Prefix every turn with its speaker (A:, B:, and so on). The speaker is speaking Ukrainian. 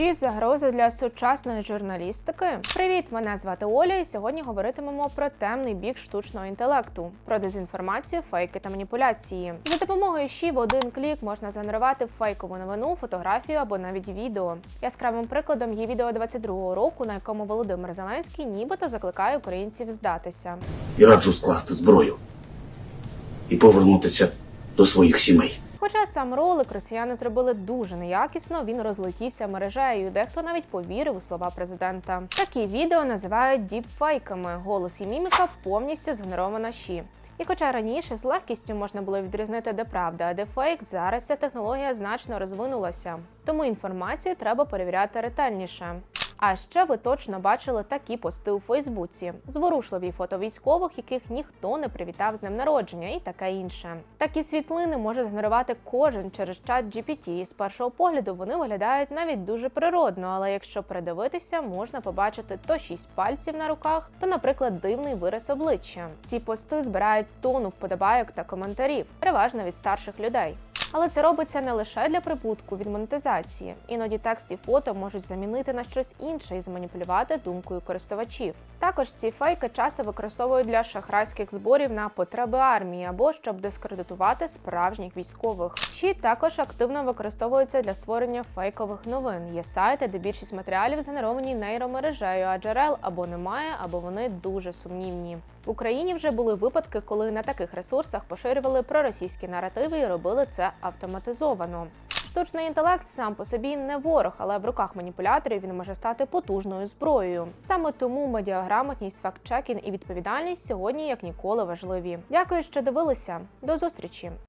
A: Шість загрози для сучасної журналістики. Привіт, мене звати Оля, і сьогодні говоритимемо про темний бік штучного інтелекту, про дезінформацію, фейки та маніпуляції. За допомогою ЩІ в один клік можна згенерувати фейкову новину, фотографію або навіть відео. Яскравим прикладом є відео 22-го року, на якому Володимир Зеленський нібито закликає українців здатися.
B: і раджу скласти зброю і повернутися до своїх сімей.
A: Сам ролик росіяни зробили дуже неякісно, він розлетівся мережею. Дехто навіть повірив у слова президента. Такі відео називають діпфейками. Голос і міміка повністю згенерована щі. І хоча раніше з легкістю можна було відрізнити, де правда, а де фейк, зараз ця технологія значно розвинулася. Тому інформацію треба перевіряти ретельніше. А ще ви точно бачили такі пости у Фейсбуці: зворушливі фото військових, яких ніхто не привітав з днем народження, і таке інше. Такі світлини може згенерувати кожен через чат GPT. З першого погляду вони виглядають навіть дуже природно, але якщо придивитися, можна побачити то шість пальців на руках, то, наприклад, дивний вираз обличчя. Ці пости збирають тону вподобайок та коментарів, переважно від старших людей. Але це робиться не лише для прибутку від монетизації. Іноді текст і фото можуть замінити на щось інше і зманіпулювати думкою користувачів. Також ці фейки часто використовують для шахрайських зборів на потреби армії або щоб дискредитувати справжніх військових. Щі також активно використовуються для створення фейкових новин. Є сайти, де більшість матеріалів згенеровані нейромережею, а джерел або немає, або вони дуже сумнівні. В Україні вже були випадки, коли на таких ресурсах поширювали проросійські наративи і робили це автоматизовано. Штучний інтелект сам по собі не ворог, але в руках маніпуляторів він може стати потужною зброєю. Саме тому медіаграмотність, факт-чекінг і відповідальність сьогодні як ніколи важливі. Дякую, що дивилися. До зустрічі!